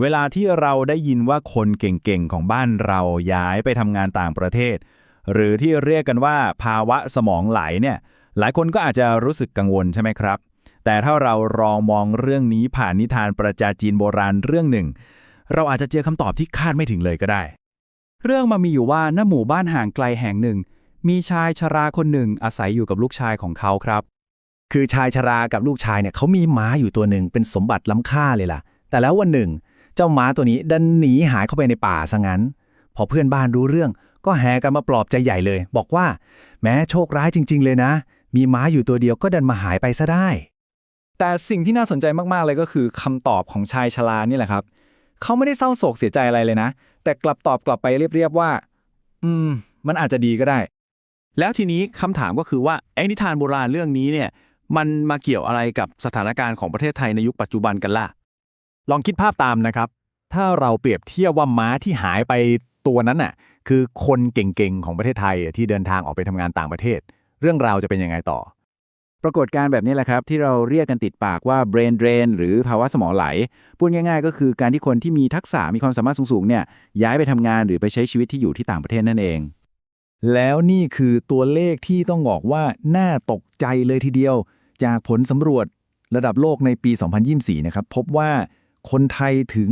เวลาที่เราได้ยินว่าคนเก่งๆ ของบ้านเราย้ายไปทำงานต่างประเทศ หรือที่เรียกกันว่าภาวะสมองไหลเนี่ยหลายคนก็อาจจะรู้สึกกังวลใช่ไหมครับ แต่ถ้าเราลองมองเรื่องนี้ผ่านนิทานประจาจีนโบราณเรื่องหนึ่ง เราอาจจะเจอคำตอบที่คาดไม่ถึงเลยก็ได้ เรื่องมามีอยู่ว่าณหมู่บ้านห่างไกลแห่งหนึ่ง มีชายชราคนหนึ่งอาศัยอยู่กับลูกชายของเขาครับ คือชายชรากับลูกชายเนี่ยเขามีม้าอยู่ตัวหนึ่งเป็นสมบัติล้ำค่าเลยล่ะ แต่แล้ววันหนึ่ง เจ้าม้าตัวนี้ดันหนีหายเข้าไปในป่าซะงั้น พอเพื่อนบ้านรู้เรื่อง ก็แห่กันมาปลอบใจใหญ่เลย บอกว่า แม้โชคร้ายจริง ๆ เลยนะ มีม้าอยู่ตัวเดียวก็ดันมาหายไปซะได้ แต่สิ่งที่น่าสนใจมาก ๆ เลยก็คือคำตอบของชายชรานี่แหละครับ เขาไม่ได้เศร้าโศกเสียใจอะไรเลยนะ แต่กลับตอบกลับไปเรียบๆว่า อืม มันอาจจะดีก็ได้ แล้วทีนี้คำถามก็คือว่าไอ้นิทานโบราณเรื่องนี้เนี่ย มันมาเกี่ยวอะไรกับสถานการณ์ของประเทศไทยในยุคปัจจุบันกันล่ะ ลองคิดภาพตามนะครับ ถ้าเราเปรียบเทียบว่าม้าที่หายไปตัวนั้นน่ะ คือคนเก่งๆ ของประเทศไทยที่เดินทางออกไปทำงานต่างประเทศ เรื่องราวจะเป็นยังไงต่อ ปรากฏการณ์แบบนี้แหละครับ ที่เราเรียกกันติดปากว่า brain drain หรือภาวะสมองไหล พูดง่ายๆ ก็คือการที่คนที่มีทักษะมีความสามารถสูงๆเนี่ยย้ายไปทำงานหรือไปใช้ชีวิตที่อยู่ที่ต่างประเทศนั่นเอง แล้วนี่คือตัวเลขที่ต้องบอกว่าน่าตกใจเลยทีเดียว จากผลสำรวจระดับโลกในปี 2024 นะครับพบว่า คนไทยถึง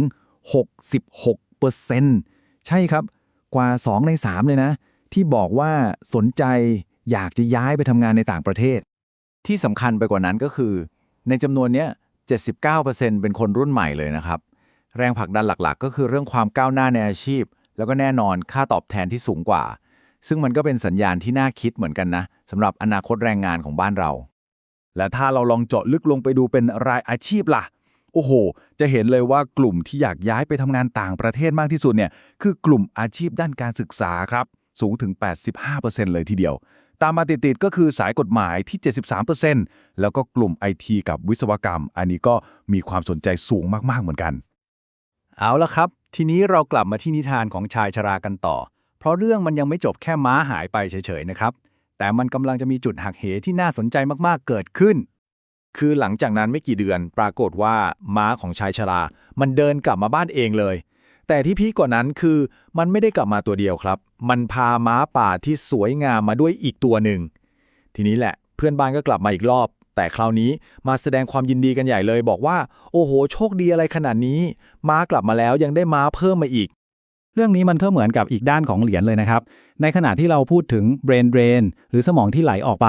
66%ใช่ครับ กว่า 2 ใน 3 เลยนะ ที่บอกว่าสนใจอยากจะย้ายไปทำงานในต่างประเทศ ที่สำคัญไปกว่านั้นก็คือ ในจำนวนเนี้ย 79%เป็นคนรุ่นใหม่เลยนะครับ แรงผลักดันหลักๆ ก็คือเรื่องความก้าวหน้าในอาชีพ แล้วก็แน่นอนค่าตอบแทนที่สูงกว่า ซึ่งมันก็เป็นสัญญาณที่น่าคิดเหมือนกันนะสำหรับอนาคตแรงงานของบ้านเรา และถ้าเราลองเจาะลึกลงไปดูเป็นรายอาชีพล่ะ โอ้โห จะเห็นเลยว่ากลุ่มที่อยากย้ายไปทำงานต่างประเทศมากที่สุดเนี่ยคือกลุ่มอาชีพด้านการศึกษาครับ สูงถึง 85%เลยทีเดียว ตามมาติดๆก็คือสายกฎหมายที่ 73%แล้วก็กลุ่ม IT กับวิศวกรรม อันนี้ก็มีความสนใจสูงมากๆเหมือนกัน เอาละครับ ทีนี้เรากลับมาที่นิทานของชายชรากันต่อ เพราะเรื่องมันยังไม่จบแค่ม้าหายไปเฉยๆนะครับ แต่มันกำลังจะมีจุดหักเหที่น่าสนใจมากๆเกิดขึ้น คือหลังจากนั้นไม่กี่เดือนปรากฏว่าม้าของชายชรา มันเดินกลับมาบ้านเองเลย แต่ที่พีกว่านั้นคือมันไม่ได้กลับมาตัวเดียวครับ มันพาม้าป่าที่สวยงามมาด้วยอีกตัวหนึ่ง ทีนี้แหละ เพื่อนบ้านก็กลับมาอีกรอบ แต่คราวนี้มาแสดงความยินดีกันใหญ่เลย บอกว่า โอ้โห โชคดีอะไรขนาดนี้ ม้ากลับมาแล้วยังได้ม้าเพิ่มมาอีก เรื่องนี้มันก็เหมือนกับอีกด้านของเหรียญเลยนะครับ ในขณะที่เราพูดถึง brain drain หรือสมองที่ไหลออกไป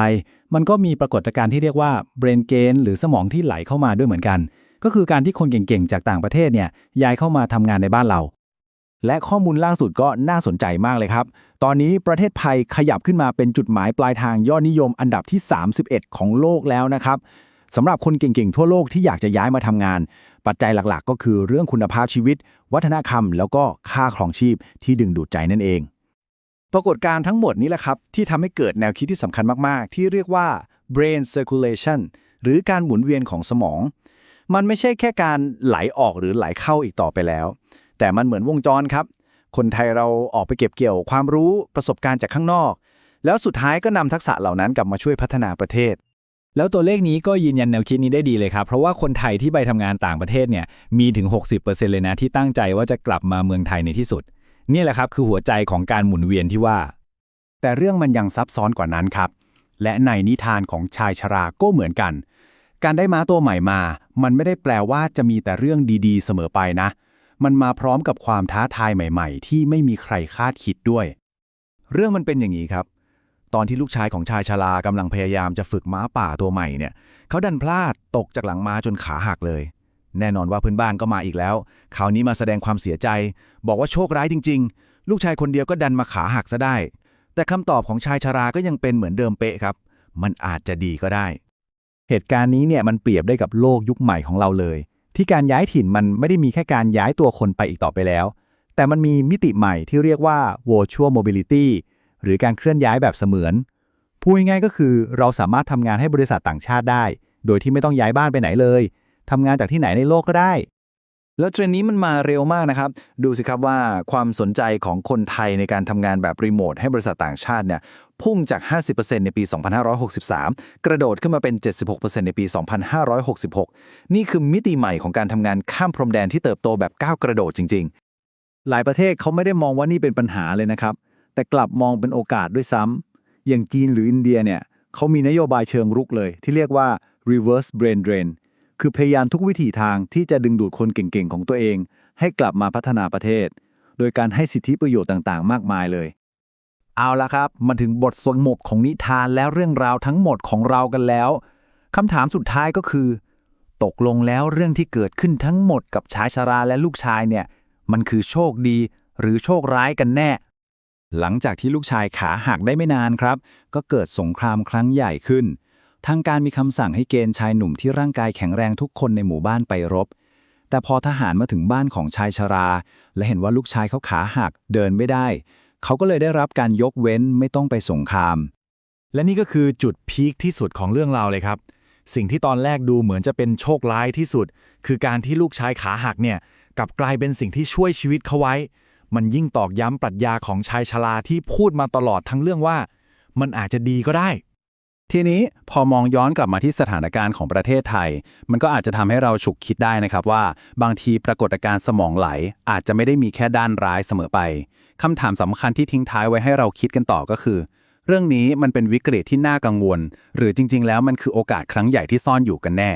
มันก็มีปรากฏการณ์ที่เรียกว่า brain gain หรือสมองที่ไหลเข้ามาด้วยเหมือนกัน ก็คือการที่คนเก่งๆ จากต่างประเทศเนี่ยย้ายเข้ามาทำงานในบ้านเรา และข้อมูลล่าสุดก็น่าสนใจมากเลยครับ ตอนนี้ประเทศไทยขยับขึ้นมาเป็นจุดหมายปลายทางยอดนิยมอันดับที่ 31 ของโลกแล้วนะครับ สำหรับคนเก่งๆ ทั่วโลกที่อยากจะย้ายมาทำงาน ปัจจัยหลักๆ ก็คือเรื่องคุณภาพชีวิต วัฒนธรรม แล้วก็ค่าครองชีพที่ดึงดูดใจนั่นเอง ปรากฏการณ์ทั้งหมดนี้แหละครับ ที่ทำให้เกิดแนวคิดที่สำคัญมากๆ ที่เรียกว่า brain circulation หรือการหมุนเวียนของสมอง มันไม่ใช่แค่การไหลออกหรือไหลเข้าอีกต่อไปแล้ว แต่มันเหมือนวงจรครับ คนไทยเราออกไปเก็บเกี่ยวความรู้ประสบการณ์จากข้างนอก แล้วสุดท้ายก็นำทักษะเหล่านั้นกลับมาช่วยพัฒนาประเทศ แล้วตัวเลขนี้ก็ยืนยันแนวคิดนี้ได้ดีเลยครับ เพราะว่าคนไทยที่ไปทำงานต่างประเทศเนี่ยมีถึง 60%เลยนะที่ตั้งใจว่าจะกลับมาเมืองไทยในที่สุด นี่แหละครับคือหัวใจของการหมุนเวียนที่ว่า แต่เรื่องมันยังซับซ้อนกว่านั้นครับ และในนิทานของชายชราก็เหมือนกัน การได้ม้าตัวใหม่มา มันไม่ได้แปลว่าจะมีแต่เรื่องดีๆ เสมอไปนะ มันมาพร้อมกับความท้าทายใหม่ ๆ ที่ไม่มีใครคาดคิดด้วย เรื่องมันเป็นอย่างนี้ครับ ตอนที่ลูกชายของชายชรากำลังพยายามจะฝึกม้าป่าตัวใหม่เนี่ยเขาดันพลาดตกจากหลังม้าจนขาหักเลย แน่นอนว่าเพื่อนบ้านก็มาอีกแล้วคราวนี้มาแสดงความเสียใจ บอกว่าโชคร้ายจริง ๆ ลูกชายคนเดียวก็ดันมาขาหักซะได้ แต่คำตอบของชายชราก็ยังเป็นเหมือนเดิมเป๊ะครับ มันอาจจะดีก็ได้ เหตุการณ์นี้เนี่ยมันเปรียบได้กับโลกยุคใหม่ของเราเลย ที่การย้ายถิ่นมันไม่ได้มีแค่การย้ายตัวคนไปอีกต่อไปแล้ว แต่มันมีมิติใหม่ที่เรียกว่า virtual mobility หรือการเคลื่อนย้ายแบบเสมือน พูดง่ายๆก็คือเราสามารถทำงานให้บริษัทต่างชาติได้ โดยที่ไม่ต้องย้ายบ้านไปไหนเลยทำงานจากที่ไหนในโลกก็ได้ แล้วเทรนด์นี้มันมาเร็วมากนะครับ ดูสิครับว่าความสนใจของคนไทยในการทำงานแบบรีโมทให้บริษัทต่างชาติเนี่ยพุ่งจาก 50%ในปี 2563 กระโดดขึ้นมาเป็น 76%ในปี 2566 นี่คือมิติใหม่ของการทำงานข้ามพรมแดนที่เติบโตแบบก้าวกระโดดจริง ๆ หลายประเทศเขาไม่ได้มองว่านี่เป็นปัญหาเลยนะครับ แต่กลับมองเป็นโอกาสด้วยซ้ำอย่างจีนหรืออินเดียเนี่ยเขามีนโยบายเชิงรุกเลย ที่เรียกว่า reverse brain drain คือพยายามทุกวิถีทางที่จะดึงดูดคนเก่งๆของตัวเอง ให้กลับมาพัฒนาประเทศ โดยการให้สิทธิประโยชน์ต่างๆ มากมายเลย เอาละครับ มาถึงบทสรุปของนิทานและเรื่องราวทั้งหมดของเรากันแล้วคำถามสุดท้ายก็คือ ตกลงแล้วเรื่องที่เกิดขึ้นทั้งหมดกับชายชราและลูกชายเนี่ย มันคือโชคดีหรือโชคร้ายกันแน่ หลังจากที่ลูกชายขาหักได้ไม่นานครับ ก็เกิดสงครามครั้งใหญ่ขึ้น ทางการมีคำสั่งให้เกณฑ์ชายหนุ่มที่ร่างกายแข็งแรงทุกคนในหมู่บ้านไปรบ แต่พอทหารมาถึงบ้านของชายชรา และเห็นว่าลูกชายเขาขาหักเดินไม่ได้ เขาก็เลยได้รับการยกเว้นไม่ต้องไปสงคราม และนี่ก็คือจุดพีคที่สุดของเรื่องราวเลยครับ สิ่งที่ตอนแรกดูเหมือนจะเป็นโชคร้ายที่สุด คือการที่ลูกชายขาหักเนี่ยกลับกลายเป็นสิ่งที่ช่วยชีวิตเขาไว้ มันยิ่งตอกย้ำปรัชญาของชายชราที่พูดมาตลอดทั้งเรื่องว่า มันอาจจะดีก็ได้ ทีนี้พอมองย้อนกลับมาที่สถานการณ์ของประเทศไทย มันก็อาจจะทำให้เราฉุกคิดได้นะครับว่า บางทีปรากฏการณ์สมองไหล อาจจะไม่ได้มีแค่ด้านร้ายเสมอไปคำถามสำคัญที่ทิ้งท้ายไว้ให้เราคิดกันต่อก็คือ เรื่องนี้มันเป็นวิกฤตที่น่ากังวล หรือจริง ๆ แล้วมันคือโอกาสครั้งใหญ่ที่ซ่อนอยู่กันแน่